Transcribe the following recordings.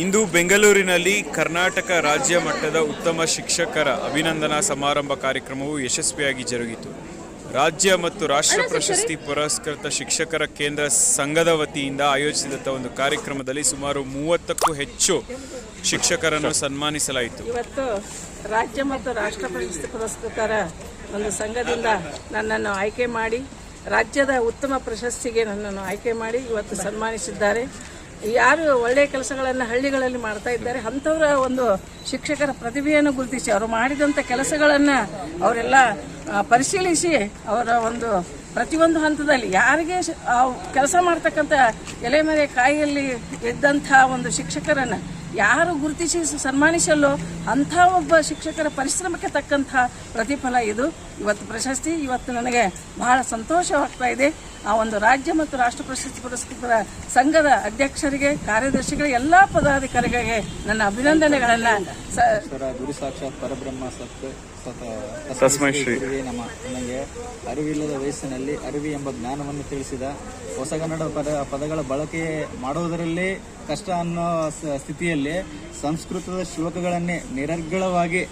ಇಂದು ಬೆಂಗಳೂರಿನಲ್ಲಿ ಕರ್ನಾಟಕ ರಾಜ್ಯ ಮಟ್ಟದ ಉತ್ತಮ ಶಿಕ್ಷಕರ ಅಭಿನಂದನಾ ಸಮಾರಂಭ ಕಾರ್ಯಕ್ರಮವು ಯಶಸ್ವಿಯಾಗಿ ಜರುಗಿತು. ರಾಜ್ಯ ಮತ್ತು ರಾಷ್ಟ್ರ ಪ್ರಶಸ್ತಿ ಪುರಸ್ಕೃತ ಶಿಕ್ಷಕರ ಕೇಂದ್ರ ಸಂಘದ ವತಿಯಿಂದ ಆಯೋಜಿಸಿದಂಥ ಒಂದು ಕಾರ್ಯಕ್ರಮದಲ್ಲಿ ಸುಮಾರು ಮೂವತ್ತಕ್ಕೂ ಹೆಚ್ಚು ಶಿಕ್ಷಕರನ್ನು ಸನ್ಮಾನಿಸಲಾಯಿತು. ಇವತ್ತು ರಾಜ್ಯ ಮತ್ತು ರಾಷ್ಟ್ರ ಪ್ರಶಸ್ತಿ ಪುರಸ್ಕೃತರ ಒಂದು ಸಂಘದಿಂದ ನನ್ನನ್ನು ಆಯ್ಕೆ ಮಾಡಿ ರಾಜ್ಯದ ಉತ್ತಮ ಪ್ರಶಸ್ತಿಗೆ ನನ್ನನ್ನು ಆಯ್ಕೆ ಮಾಡಿ ಇವತ್ತು ಸನ್ಮಾನಿಸಿದ್ದಾರೆ. ಯಾರು ಒಳ್ಳೆಯ ಕೆಲಸಗಳನ್ನು ಹಳ್ಳಿಗಳಲ್ಲಿ ಮಾಡ್ತಾ ಇದ್ದಾರೆ ಅಂಥವ್ರ ಒಂದು ಶಿಕ್ಷಕರ ಪ್ರತಿಭೆಯನ್ನು ಗುರುತಿಸಿ ಅವರು ಮಾಡಿದಂಥ ಕೆಲಸಗಳನ್ನು ಅವರೆಲ್ಲ ಪರಿಶೀಲಿಸಿ ಅವರ ಒಂದು ಪ್ರತಿಯೊಂದು ಹಂತದಲ್ಲಿ ಯಾರಿಗೆ ಕೆಲಸ ಮಾಡ್ತಕ್ಕಂಥ ಎಲೆಮರೆ ಕಾಯಿಯಲ್ಲಿ ಇದ್ದಂಥ ಒಂದು ಶಿಕ್ಷಕರನ್ನು ಯಾರು ಗುರುತಿಸಿ ಸನ್ಮಾನಿಸಲು ಅಂಥ ಒಬ್ಬ ಶಿಕ್ಷಕರ ಪರಿಶ್ರಮಕ್ಕೆ ತಕ್ಕಂಥ ಪ್ರತಿಫಲ ಇದು. ಇವತ್ತು ಪ್ರಶಸ್ತಿ, ಇವತ್ತು ನನಗೆ ಬಹಳ ಸಂತೋಷವಾಗ್ತಾ ಇದೆ. ಆ ಒಂದು ರಾಜ್ಯ ಮತ್ತು ರಾಷ್ಟ್ರ ಪ್ರಶಸ್ತಿ ಪುರಸ್ಕೃತರ ಸಂಘದ ಅಧ್ಯಕ್ಷರಿಗೆ ಕಾರ್ಯದರ್ಶಿಗಳಿಗೆ ಎಲ್ಲ ಪದಾಧಿಕಾರಿಗಳಿಗೆ ನನ್ನ ಅಭಿನಂದನೆಗಳನ್ನು ತಸ್ಮೈ ಶ್ರೀ. ನಮ್ಮ ನಮ. ನನಗೆ ಅರಿವಿಲ್ಲದ ವಯಸ್ಸಿನಲ್ಲಿ ಅರಿವಿ ಎಂಬ ಜ್ಞಾನವನ್ನು ತಿಳಿಸಿದ ಹೊಸಗನ್ನಡ ಪದ ಪದಗಳ ಬಳಕೆ ಮಾಡುವುದರಲ್ಲಿ ಕಷ್ಟ ಅನ್ನೋ ಸ್ಥಿತಿಯಲ್ಲಿ ಸಂಸ್ಕೃತದ ಶ್ಲೋಕಗಳನ್ನೇ ನಿರರ್ಗಳವಾಗಿ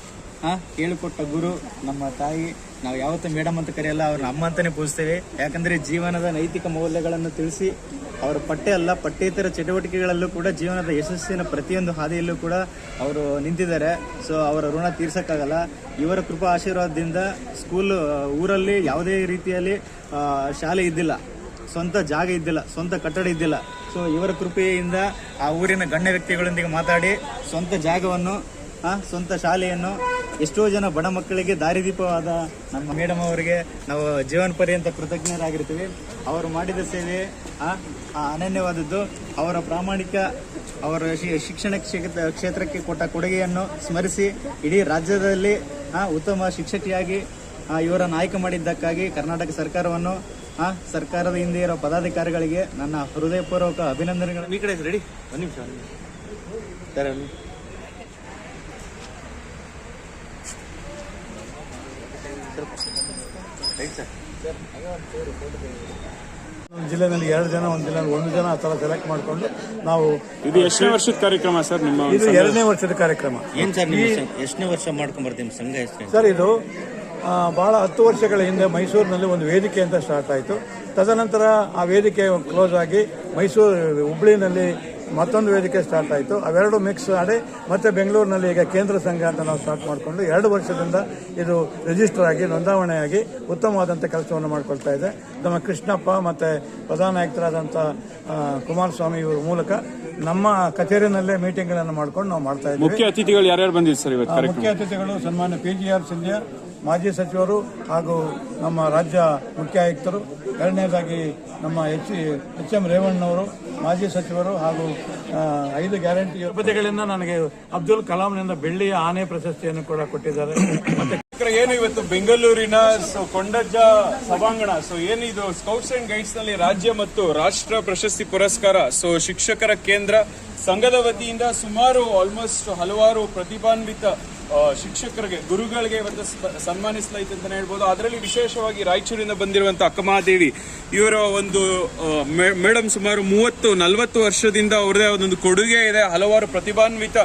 ಕೇಳಿಕೊಟ್ಟ ಹೇಳಿಕೊಟ್ಟ ಗುರು ನಮ್ಮ ತಾಯಿ. ನಾವು ಯಾವತ್ತೂ ಮೇಡಮ್ ಅಂತ ಕರೆಯಲ್ಲ ಅವ್ರನ್ನ ಅಮ್ಮ ಅಂತಾನೆ ಪೂಜಿಸ್ತೇವೆ. ಯಾಕಂದ್ರೆ ಜೀವನದ ನೈತಿಕ ಮೌಲ್ಯಗಳನ್ನು ತಿಳಿಸಿ ಅವರ ಪಠ್ಯ ಅಲ್ಲ ಪಠ್ಯೇತರ ಚಟುವಟಿಕೆಗಳಲ್ಲೂ ಕೂಡ ಜೀವನದ ಯಶಸ್ಸಿನ ಪ್ರತಿಯೊಂದು ಹಾದಿಯಲ್ಲೂ ಕೂಡ ಅವರು ನಿಂತಿದ್ದಾರೆ. ಸೊ ಅವರ ಋಣ ತೀರ್ಸೋಕ್ಕಾಗಲ್ಲ. ಇವರ ಕೃಪಾ ಆಶೀರ್ವಾದದಿಂದ ಸ್ಕೂಲ್ ಊರಲ್ಲಿ ಯಾವುದೇ ರೀತಿಯಲ್ಲಿ ಶಾಲೆ ಇದ್ದಿಲ್ಲ. ಸ್ವಂತ ಜಾಗ ಇದ್ದಿಲ್ಲ, ಸ್ವಂತ ಕಟ್ಟಡ ಇದ್ದಿಲ್ಲ. ಸೊ ಇವರ ಕೃಪೆಯಿಂದ ಆ ಊರಿನ ಗಣ್ಯ ವ್ಯಕ್ತಿಗಳೊಂದಿಗೆ ಮಾತಾಡಿ ಸ್ವಂತ ಜಾಗವನ್ನು ಸ್ವಂತ ಶಾಲೆಯನ್ನು ಎಷ್ಟೋ ಜನ ಬಡ ಮಕ್ಕಳಿಗೆ ದಾರಿದೀಪವಾದ ನಮ್ಮ ಮೇಡಮ್ ಅವರಿಗೆ ನಾವು ಜೀವನ ಪರ್ಯಂತ ಕೃತಜ್ಞರಾಗಿರ್ತೀವಿ ಅವರು ಮಾಡಿದ ಸೇವೆ ಅನನ್ಯವಾದದ್ದು ಅವರ ಪ್ರಾಮಾಣಿಕ ಅವರ ಶಿ- ಶಿಕ್ಷಣ ಕ್ಷೇತ್ರ ಕ್ಷೇತ್ರಕ್ಕೆ ಕೊಟ್ಟ ಕೊಡುಗೆಯನ್ನು ಸ್ಮರಿಸಿ ಇಡೀ ರಾಜ್ಯದಲ್ಲಿ ಉತ್ತಮ ಶಿಕ್ಷಕಿಯಾಗಿ ಇವರನ್ನು ಆಯ್ಕೆ ಮಾಡಿದ್ದಕ್ಕಾಗಿ ಕರ್ನಾಟಕ ಸರ್ಕಾರವನ್ನು ಆ, ಸರ್ಕಾರದ ಹಿಂದೆ ಇರೋ ಪದಾಧಿಕಾರಿಗಳಿಗೆ ನನ್ನ ಹೃದಯಪೂರ್ವಕ ಅಭಿನಂದನೆಗಳು. ಈ ಕಡೆ ರೆಡಿ ಒಂದು ನಿಮಿಷ. ಸರ್ ಒಂದು ಜಿಲ್ಲೆನಲ್ಲಿ ಎರಡು ಜನ ಒಂದು ಜಿಲ್ಲೆನಲ್ಲಿ ಒಂದು ಜನ ಆ ಥರ ಸೆಲೆಕ್ಟ್ ಮಾಡಿಕೊಂಡು ನಾವು ಇದು ಎಷ್ಟನೇ ವರ್ಷದ ಕಾರ್ಯಕ್ರಮ ಸರ್ ನಿಮ್ಮ ಇದು ಎರಡನೇ ವರ್ಷದ ಕಾರ್ಯಕ್ರಮ. ಏನ್ ಸರ್ ನೀವು ಎಷ್ಟನೇ ವರ್ಷ ಮಾಡ್ಕೊಂಡ್ ಬರ್ತೀವಿ ಸಂಘ ಸರ್ ಇದು ಆ, ಬಹಳ ಹತ್ತು ವರ್ಷಗಳ ಹಿಂದೆ ಮೈಸೂರಿನಲ್ಲಿ ಒಂದು ವೇದಿಕೆ ಅಂತ ಸ್ಟಾರ್ಟ್ ಆಯಿತು. ತದನಂತರ ಆ ವೇದಿಕೆ ಕ್ಲೋಸ್ ಆಗಿ ಮೈಸೂರು ಹುಬ್ಳಿನಲ್ಲಿ ಮತ್ತೊಂದು ವೇದಿಕೆ ಸ್ಟಾರ್ಟ್ ಆಯಿತು. ಅವೆರಡು ಮಿಕ್ಸ್ ಮಾಡಿ ಮತ್ತೆ ಬೆಂಗಳೂರಿನಲ್ಲಿ ಈಗ ಕೇಂದ್ರ ಸಂಘ ಅಂತ ನಾವು ಸ್ಟಾರ್ಟ್ ಮಾಡಿಕೊಂಡು ಎರಡು ವರ್ಷದಿಂದ ಇದು ರಿಜಿಸ್ಟರ್ ಆಗಿ ನೋಂದಾವಣೆಯಾಗಿ ಉತ್ತಮವಾದಂಥ ಕೆಲಸವನ್ನು ಮಾಡ್ಕೊಳ್ತಾ ಇದೆ. ನಮ್ಮ ಕೃಷ್ಣಪ್ಪ ಮತ್ತು ಪ್ರಧಾನ ಆಯುಕ್ತರಾದಂಥ ಕುಮಾರಸ್ವಾಮಿ ಇವರ ಮೂಲಕ ನಮ್ಮ ಕಚೇರಿನಲ್ಲೇ ಮೀಟಿಂಗ್ಗಳನ್ನು ಮಾಡ್ಕೊಂಡು ನಾವು ಮಾಡ್ತಾ ಇದ್ದೀವಿ. ಮುಖ್ಯ ಅತಿಥಿಗಳು ಯಾರ್ಯಾರು ಬಂದಿದ್ರು ಸರ್ ಇವತ್ತು ಆ, ಮುಖ್ಯ ಅತಿಥಿಗಳು ಸನ್ಮಾನ್ಯ ಪಿ ಜಿ ಆರ್ ಸಿಂಧ್ಯಾ ಮಾಜಿ ಸಚಿವರು ಹಾಗೂ ನಮ್ಮ ರಾಜ್ಯ ಮುಖ್ಯ ಆಯುಕ್ತರು ಎರಡನೇದಾಗಿ ನಮ್ಮ ಎಚ್ ಎಚ್ ಎಂ ರೇವಣ್ಣವರು ಮಾಜಿ ಸಚಿವರು ಹಾಗೂ ಐದು ಗ್ಯಾರಂಟಿ ಉಪತೆಗಳಿಂದ ನನಗೆ ಅಬ್ದುಲ್ ಕಲಾಂನಿಂದ ಬೆಳ್ಳಿಯ ಆನೆ ಪ್ರಶಸ್ತಿಯನ್ನು ಕೂಡ ಕೊಟ್ಟಿದ್ದಾರೆ. ಏನು ಇವತ್ತು ಬೆಂಗಳೂರಿನ ಸೊ ಕೊಂಡಜ್ಜ ಸಭಾಂಗಣ? ಸೊ ಏನಿದು ಸ್ಕೌಟ್ಸ್ ಅಂಡ್ ಗೈಡ್ಸ್ನಲ್ಲಿ ರಾಜ್ಯ ಮತ್ತು ರಾಷ್ಟ್ರ ಪ್ರಶಸ್ತಿ ಪುರಸ್ಕಾರ? ಸೊ ಶಿಕ್ಷಕರ ಕೇಂದ್ರ ಸಂಘದ ವತಿಯಿಂದ ಸುಮಾರು ಆಲ್ಮೋಸ್ಟ್ ಹಲವಾರು ಪ್ರತಿಭಾನ್ವಿತ ಶಿಕ್ಷಕರಿಗೆ, ಗುರುಗಳಿಗೆ ಇವತ್ತು ಸನ್ಮಾನಿಸಲಾಯಿತು ಅಂತಾನೆ ಹೇಳ್ಬೋದು. ಅದರಲ್ಲಿ ವಿಶೇಷವಾಗಿ ರಾಯಚೂರಿನಿಂದ ಬಂದಿರುವಂತಹ ಅಕ್ಕಮಹಾದೇವಿ, ಇವರ ಒಂದು ಮೇಡಮ್ ಸುಮಾರು ಮೂವತ್ತು, ನಲವತ್ತು ವರ್ಷದಿಂದ ಅವರದೇ ಒಂದೊಂದು ಕೊಡುಗೆ ಇದೆ. ಹಲವಾರು ಪ್ರತಿಭಾನ್ವಿತ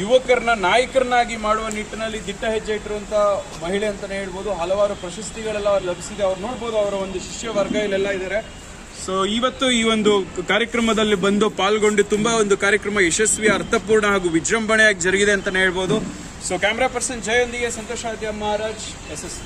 ಯುವಕರನ್ನ, ನಾಯಕರನ್ನಾಗಿ ಮಾಡುವ ನಿಟ್ಟಿನಲ್ಲಿ ದಿಟ್ಟ ಹೆಜ್ಜೆ ಇಟ್ಟಿರುವಂತ ಮಹಿಳೆ ಅಂತಾನೆ ಹೇಳ್ಬೋದು. ಹಲವಾರು ಪ್ರಶಸ್ತಿಗಳೆಲ್ಲ ಅವ್ರು ಲಭಿಸಿದೆ. ಅವ್ರು ನೋಡ್ಬೋದು, ಅವರ ಒಂದು ಶಿಷ್ಯ ವರ್ಗ ಇಲ್ಲೆಲ್ಲ ಇದ್ದಾರೆ ಸೊ ಇವತ್ತು ಈ ಒಂದು ಕಾರ್ಯಕ್ರಮದಲ್ಲಿ ಬಂದು ಪಾಲ್ಗೊಂಡು ತುಂಬಾ ಒಂದು ಕಾರ್ಯಕ್ರಮ ಯಶಸ್ವಿ, ಅರ್ಥಪೂರ್ಣ ಹಾಗೂ ವಿಜೃಂಭಣೆಯಾಗಿ ಜರುಗಿದೆ ಅಂತಾನೆ ಹೇಳ್ಬೋದು. సో కెమెరా పర్సన్ జయంది సంతోషాద్య మహారాజ్ ఎస్ఎస్